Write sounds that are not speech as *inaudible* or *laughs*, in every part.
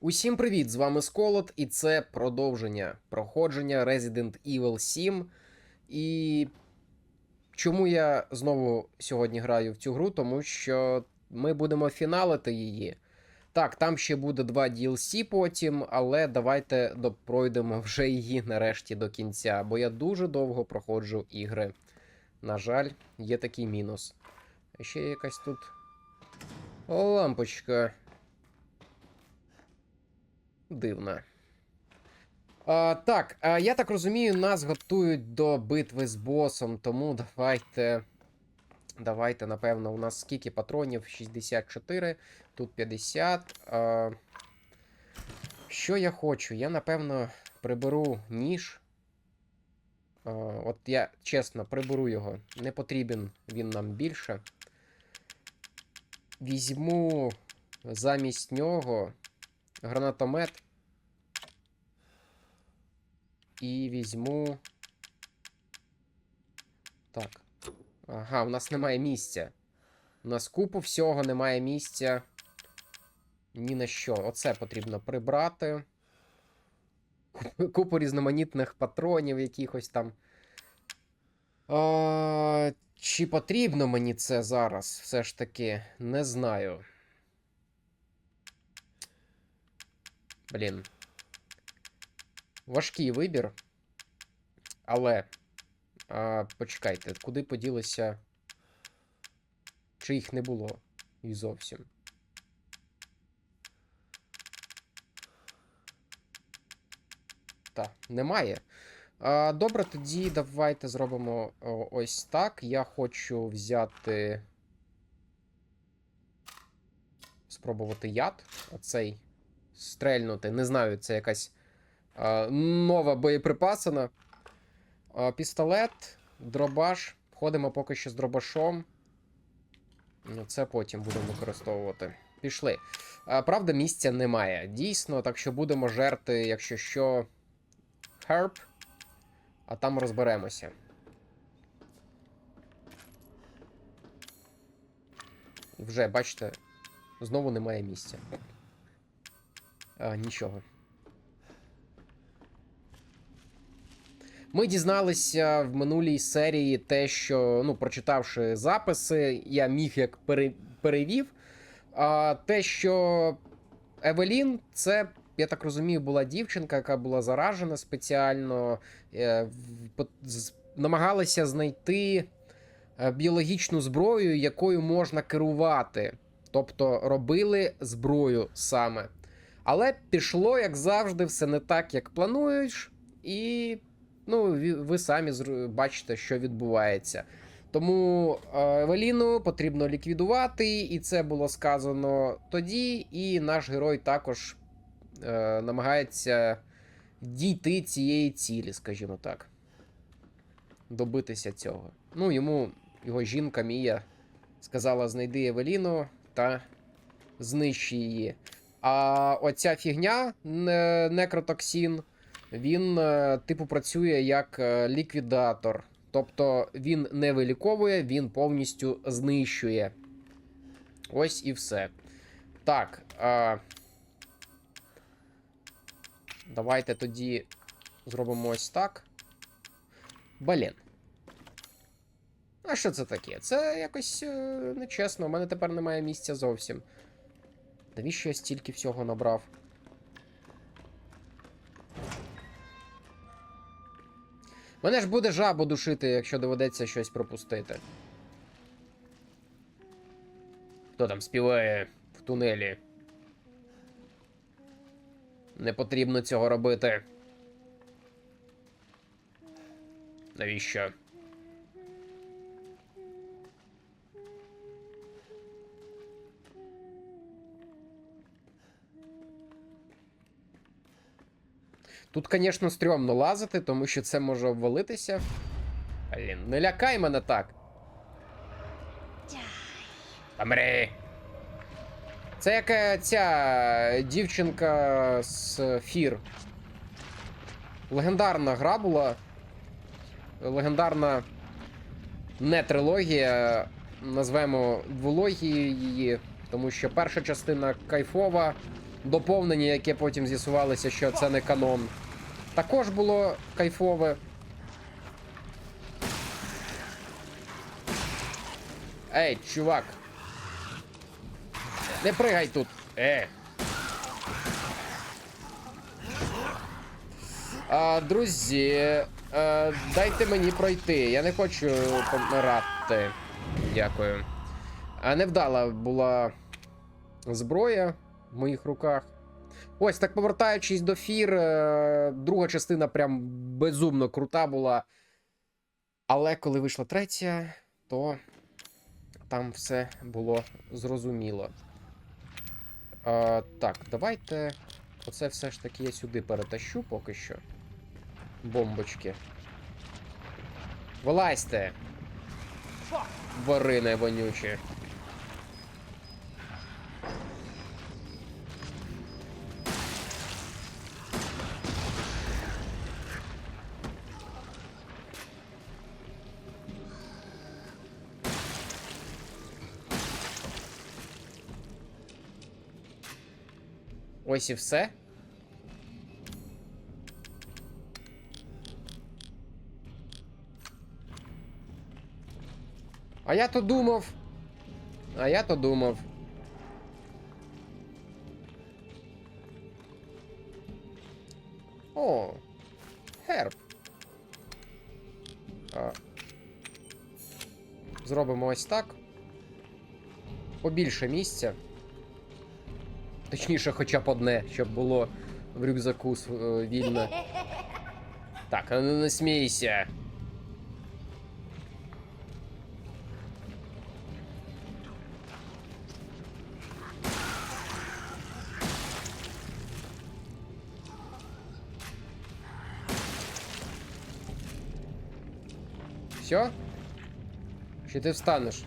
Усім привіт! З вами Сколот, і це продовження проходження Resident Evil 7. І чому я знову сьогодні граю в цю гру? Тому що ми будемо фіналити її. Так, там ще буде два DLC потім, але давайте пройдемо *laughs* вже її нарешті до кінця, бо я дуже довго проходжу ігри. На жаль, є такий мінус. Ще якась тут лампочка. Дивна. А, так, а, я так розумію, нас готують до битви з босом, тому давайте. Давайте, напевно, у нас скільки патронів? 64, тут 50. А, що я хочу? Я, напевно, приберу ніж. А, от я чесно приберу його. Не потрібен він нам більше. Візьму замість нього гранатомет. І візьму. Так. Ага, у нас немає місця. У нас купу всього немає місця. Ні на що. Оце потрібно прибрати. Купу- різноманітних патронів якихось там. А, чи потрібно мені це зараз? Все ж таки, не знаю. Блін. Важкий вибір. Але. А, почекайте, куди поділися. Чи їх не було і зовсім? Так, немає. А, добре, тоді давайте зробимо ось так. Я хочу взяти. Спробувати яд. Оцей стрельнути. Не знаю, це якась а, нова боєприпасина. А, пістолет, дробаш. Ходимо поки що з дробашом. Ну, Це потім будемо використовувати. Пішли. А, правда, місця немає. Дійсно, так що будемо жерти, якщо що. Herb. А там розберемося. Вже, бачите, знову немає місця. А, нічого. Ми дізналися в минулій серії те, що, ну, прочитавши записи, я міг як пере, перевів. А, те, що Евелін, це, я так розумію, була дівчинка, яка була заражена спеціально, е, по- намагалася знайти е, біологічну зброю, якою можна керувати. Тобто робили зброю саме. Але пішло, як завжди, все не так, як плануєш, і ну, ви самі бачите, що відбувається. Тому е, Евеліну потрібно ліквідувати, і це було сказано тоді. І наш герой також е, намагається дійти цієї цілі, скажімо так. Добитися цього. Ну, йому його жінка Мія сказала: знайди Евеліну та знищи її. А оця фігня, некротоксин, він, е, типу, працює як е, ліквідатор. Тобто він не виліковує, він повністю знищує. Ось і все. Так. А... Давайте тоді зробимо ось так. Блін. А що це таке? Це якось е, нечесно. У мене тепер немає місця зовсім. Навіщо я стільки всього набрав? Мене ж буде жабу душити, якщо доведеться щось пропустити. Хто там співає в тунелі? Не потрібно цього робити. Навіщо? Тут, звісно, стрьомно лазити, тому що це може обвалитися. Блін, не лякай мене так. Помри. Це яка ця дівчинка з Фір. Легендарна гра була. Легендарна не трилогія. Назвемо двологією її, тому що перша частина кайфова, доповнення, яке потім з'ясувалося, що це не канон. Також було кайфове. Ей, чувак. Не пригай тут. Е. А, друзі, е, дайте мені пройти. Я не хочу помирати. Дякую. А невдала була зброя в моїх руках. Ось, так повертаючись до фір, е, друга частина прям безумно крута була. Але коли вийшла третя, то там все було зрозуміло. А, так, давайте. Оце все ж таки я сюди перетащу поки що. Бомбочки. Вилазьте! Варине вонючі. Ось і все. А я то думав. А я то думав. О, герб. А. Зробимо ось так. Побільше місця. Точніше, хоча б одне, щоб було в рюкзаку е, вільно. Так, а ну не смійся. Все? Чи ти встанеш?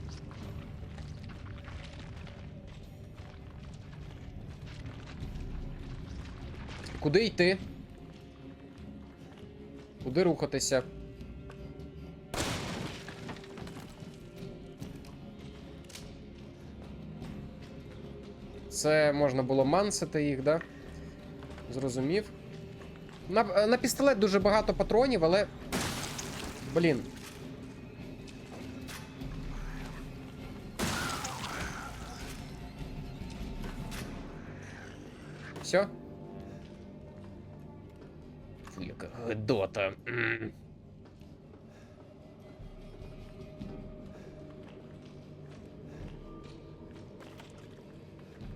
Куди йти? Куди рухатися? Це можна було мансити їх, да? Зрозумів. На, на пістолет дуже багато патронів, але. Блін. Все? Яка.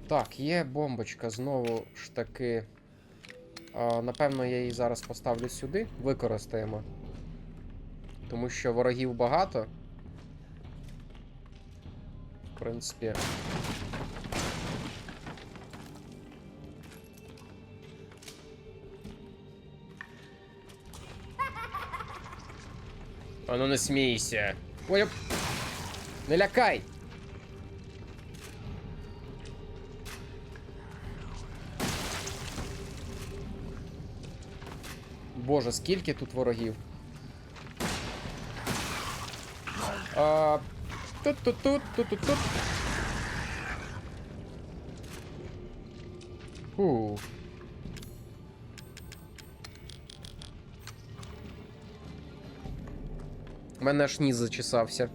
Так, є бомбочка знову ж таки. А, напевно, я її зараз поставлю сюди, використаємо. Тому що ворогів багато. В принципі. А ну не. Ой, оп. Не лякай. Боже, скільки тут ворогів. А, Тут-тут-тут, тут-тут-тут. Фу. У мене аж ніс зачесався.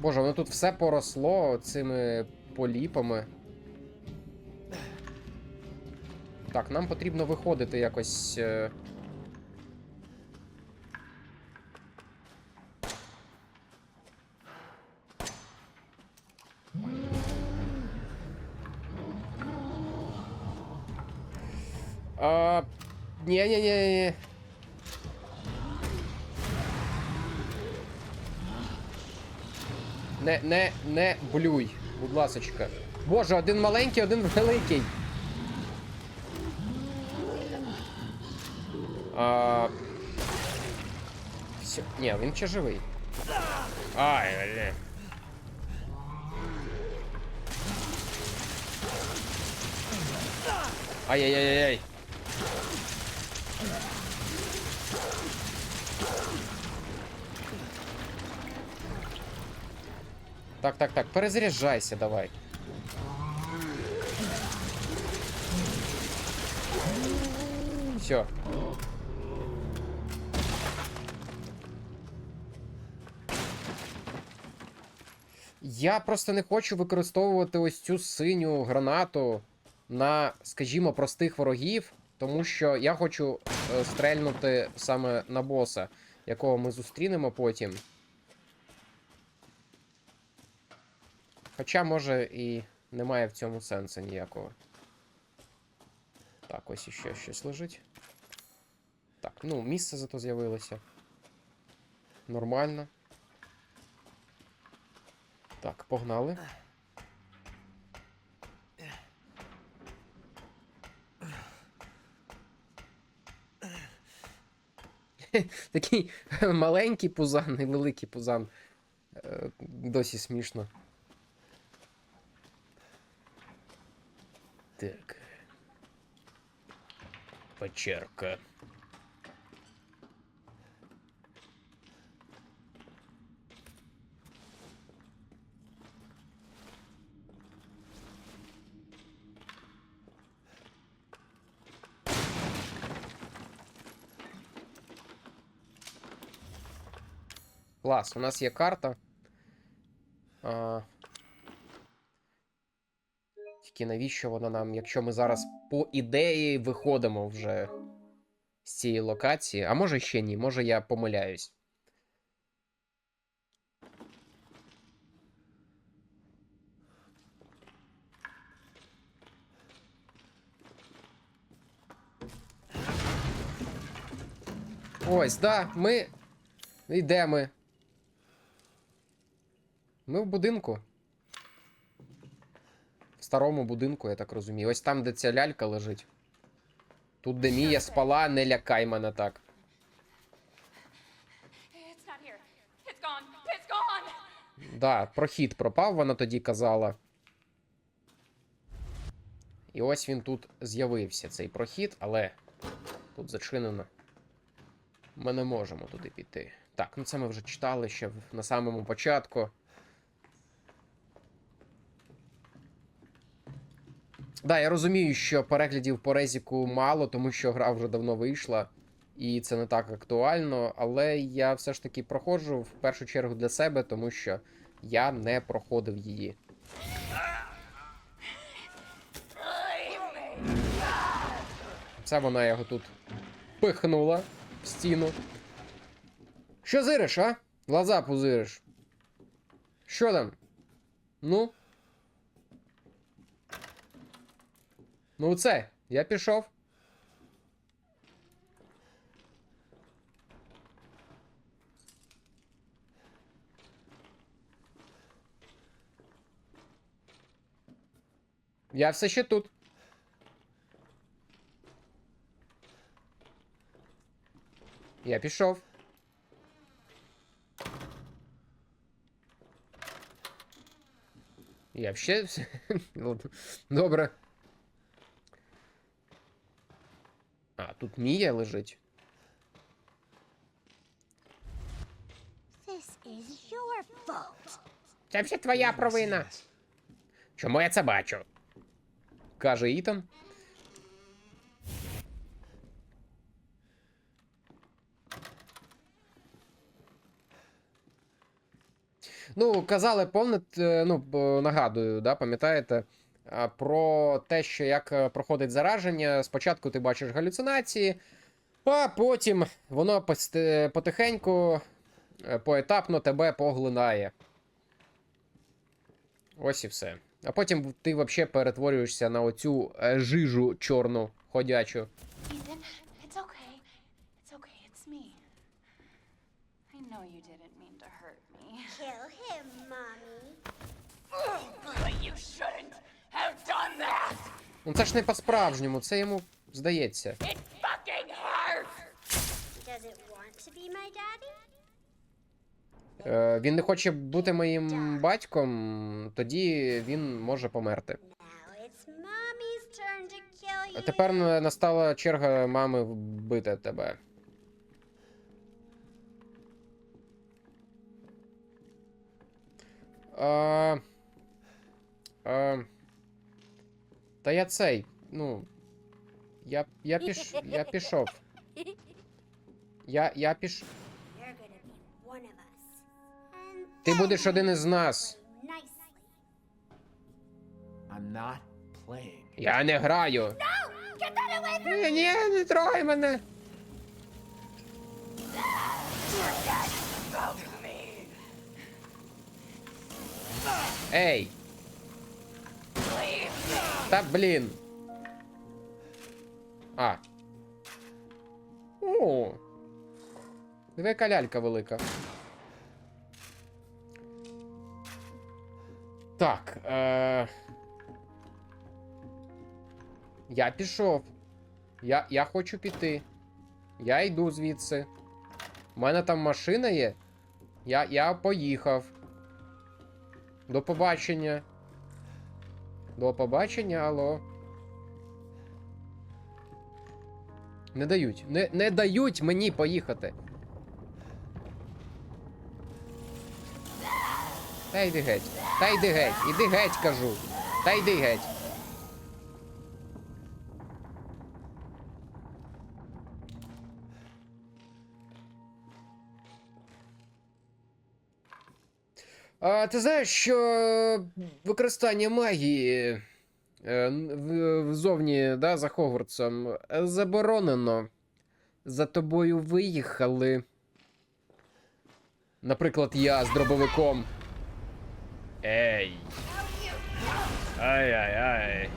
Боже, воно тут все поросло цими поліпами. Так, нам потрібно виходити якось. Ні-ні-ні. Не, не, не блюй, будь ласочка. Боже, один маленький, один великий. А... Все. Ні, він ще живий. Ай, бля. Ай-яй-яй-яй. Так, так, так, перезаряджайся давай. Все. Я просто не хочу використовувати ось цю синю гранату на, скажімо, простих ворогів, тому що я хочу е, стрельнути саме на боса, якого ми зустрінемо потім. Хоча, може, і немає в цьому сенсу ніякого. Так, ось іще щось лежить. Так, ну, місце зато з'явилося. Нормально. Так, погнали. *laughs* Такий маленький пузан і великий пузан. Е, Досі смішно. Так. Печерка. Клас, у нас є карта. А... Тільки навіщо вона нам, якщо ми зараз по ідеї виходимо вже з цієї локації. А може ще ні, може я помиляюсь. Ось, да, ми. І де ми? Ми в будинку. Старому будинку, я так розумію. Ось там, де ця лялька лежить. Тут, де Мія спала, не лякай мене так. Да, прохід пропав, вона тоді казала. І ось він тут з'явився, цей прохід, але тут зачинено. Ми не можемо туди піти. Так, ну це ми вже читали ще на самому початку. Да, я розумію, що переглядів по резіку мало, тому що гра вже давно вийшла, і це не так актуально. Але я все ж таки проходжу в першу чергу для себе, тому що я не проходив її. Це вона його тут пихнула в стіну. Що зириш, а? Глаза пузириш. Що там? Ну? Ну це, я пішов. Я все ще тут. Я пішов. Я ще. Ну, Добре. А, тут Мія лежить. This is your fault. Це все твоя провина. Чому я це бачу? каже Ітан. Ну, казали, помните, ну, нагадую, да, пам'ятаєте, про те, що як е, проходить зараження. Спочатку ти бачиш галюцинації, а потім воно потихеньку, е, поетапно тебе поглинає. Ось і все. А потім ти взагалі перетворюєшся на оцю е, жижу чорну ходячу. Ethan, it's okay. It's okay. It's me. I know you shouldn't. Ну це ж не по-справжньому, це йому здається. Е, він не хоче бути моїм батьком, тоді він може померти. А тепер настала черга мами вбити тебе. А, а, та я цей, ну. Я, я, піш, я пішов. Я, я піш. Ти будеш один із нас. Я не граю. Ні, ні, не трогай мене. Ей. Та блін. А. О. Диви, яка лялька велика. Так. Е... Я пішов. Я, я хочу піти. Я йду звідси. У мене там машина є. Я, я поїхав. До побачення. До побачення, алло. Не дають. Не, не дають мені поїхати. Та йди геть. Та йди геть. Іди геть, кажу. Та йди геть. А, ти знаєш, що використання магії е, ззовні, да, за Хогвартсом е, заборонено. За тобою виїхали. Наприклад, я з дробовиком. Ей. Ай-яй-яй.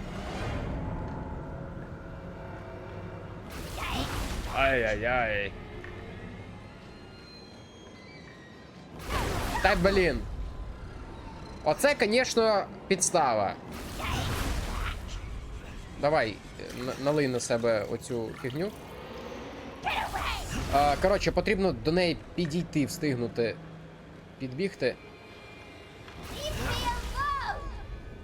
Ай-яй-яй. Та блін. Оце, звісно, підстава. Давай, е, налий на себе оцю фігню. Коротше, потрібно до неї підійти, встигнути. Підбігти.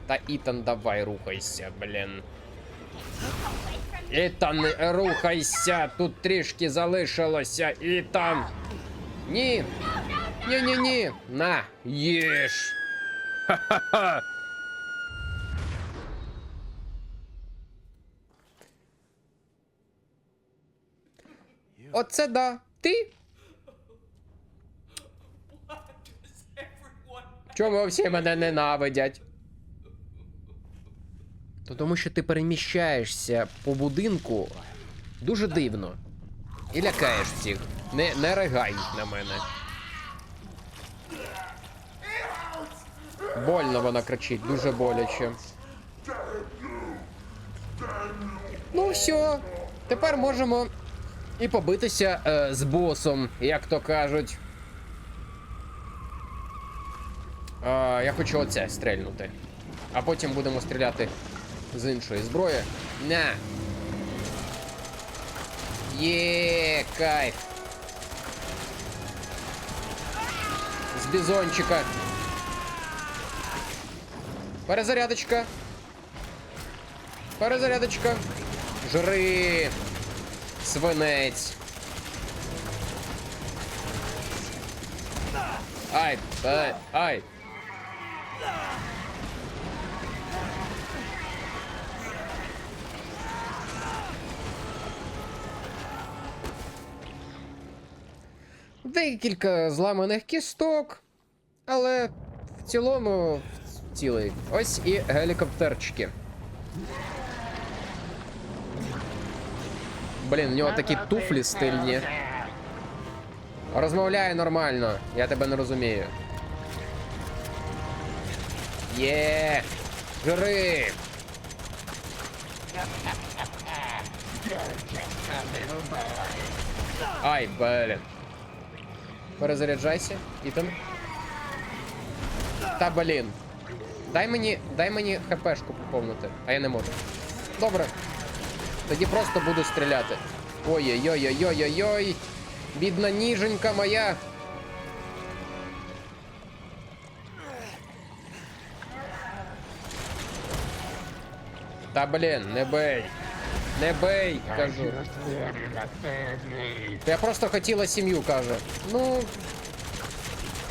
Та Ітан, давай рухайся, блін. Ітан, рухайся! Тут трішки залишилося, Ітан! Ні! Ні-ні-ні! На, їж! Ха-ха-ха! *laughs* Оце да. Ти? Чому всі мене ненавидять? То тому що ти переміщаєшся по будинку дуже дивно. І лякаєш всіх. Не, не ригай на мене. Больно вона кричить, дуже боляче. Ну все, тепер можемо і побитися е, з босом, як то кажуть. Е, я хочу оце стрельнути. А потім будемо стріляти з іншої зброї. На! Є, кайф! З бізончика. Перезарядочка. Перезарядочка. Жри. Свинець. Ай, ай, ай. Декілька зламаних кісток, але в цілому цілий. Ось і гелікоптерчики. Блін, в нього такі туфлі стильні. Розмовляє нормально, я тебе не розумію. Є! Жри! Ай, блін. Перезаряджайся, Ітан. Та блін. Дай мені, дай мені хпшку поповнити, а я не можу. Добре. Тоді просто буду стріляти. Ой-ой-ой-ой-ой-ой. Бідна ніженька моя. Та блін, не бей. Не бей, кажу. Я просто хотіла сім'ю, каже. Ну.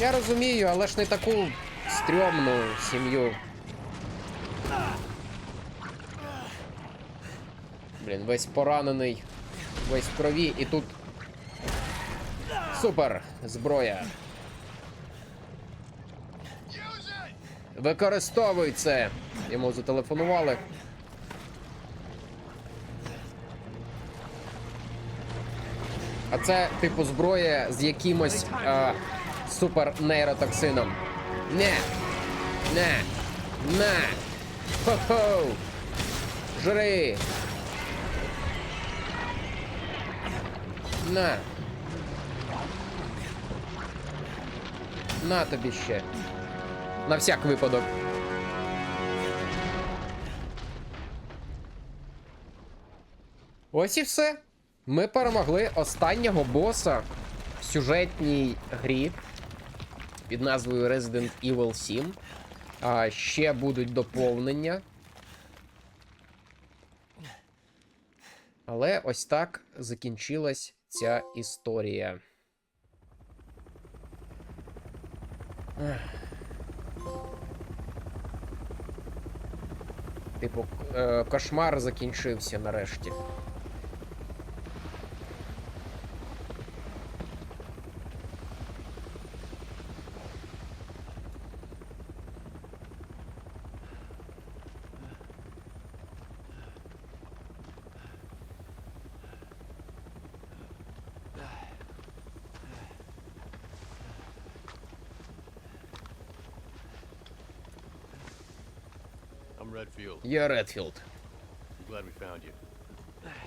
Я розумію, але ж не таку стрьомну сім'ю. Блін, весь поранений, весь в крові, і тут. Супер! Зброя. Використовуй це! Йому зателефонували. А це, типу, зброя з якимось е, супер нейротоксином. Не! Не! На! Хо-хо! Жри! На! На тобі ще. На всяк випадок. Ось і все. Ми перемогли останнього боса в сюжетній грі під назвою Resident Evil 7. А ще будуть доповнення. Але ось так закінчилась ця історія. Типу, е, кошмар закінчився нарешті. Я Редфілд. I'm glad we found you.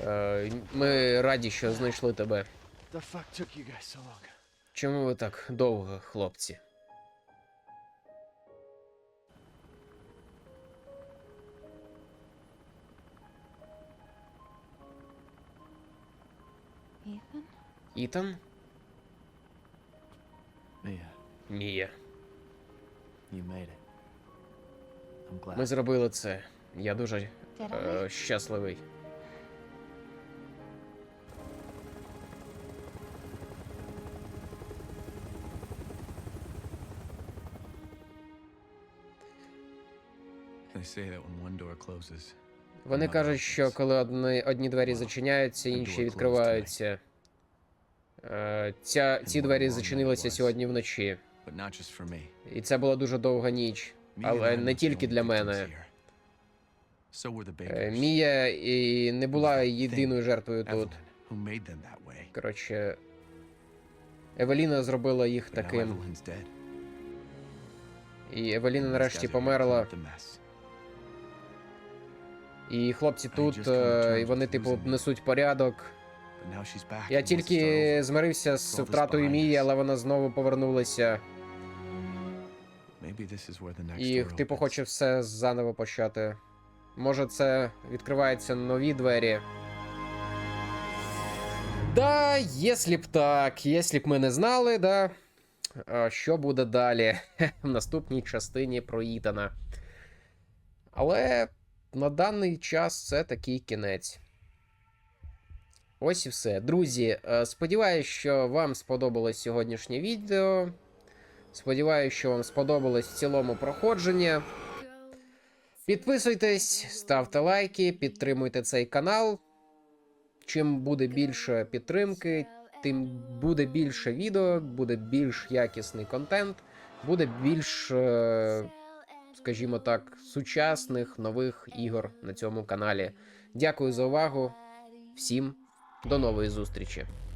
Е, ми раді, що знайшли тебе. The fuck took you guys so long? Чому ви так довго, хлопці? Ethan? Ітан? Mia, Мія. you made it. I'm glad. Ми зробили це. Я дуже е, щасливий. Вони кажуть, що коли одні, одні двері зачиняються, інші відкриваються. Е, ця, ці двері зачинилися сьогодні вночі. І це була дуже довга ніч. Але не тільки для мене. Е. Мія і не була єдиною жертвою тут. Коротше, Евеліна зробила їх таким. І Евеліна нарешті померла. І хлопці тут, е, і вони, типу, несуть порядок. Я тільки змирився з втратою Мії, але вона знову повернулася. І, типу, хоче все заново почати. Може, це відкриваються нові двері. Да, якщо б так, якщо б ми не знали, да. Що буде далі *laughs* в наступній частині про Ітана. Але на даний час це такий кінець. Ось і все. Друзі, е, сподіваюсь, що вам сподобалось сьогоднішнє відео. Сподіваюсь, що вам сподобалось в цілому проходження. Підписуйтесь, ставте лайки, підтримуйте цей канал. Чим буде більше підтримки, тим буде більше відео, буде більш якісний контент, буде більш, е, скажімо так, сучасних нових ігор на цьому каналі. Дякую за увагу. Всім до нової зустрічі.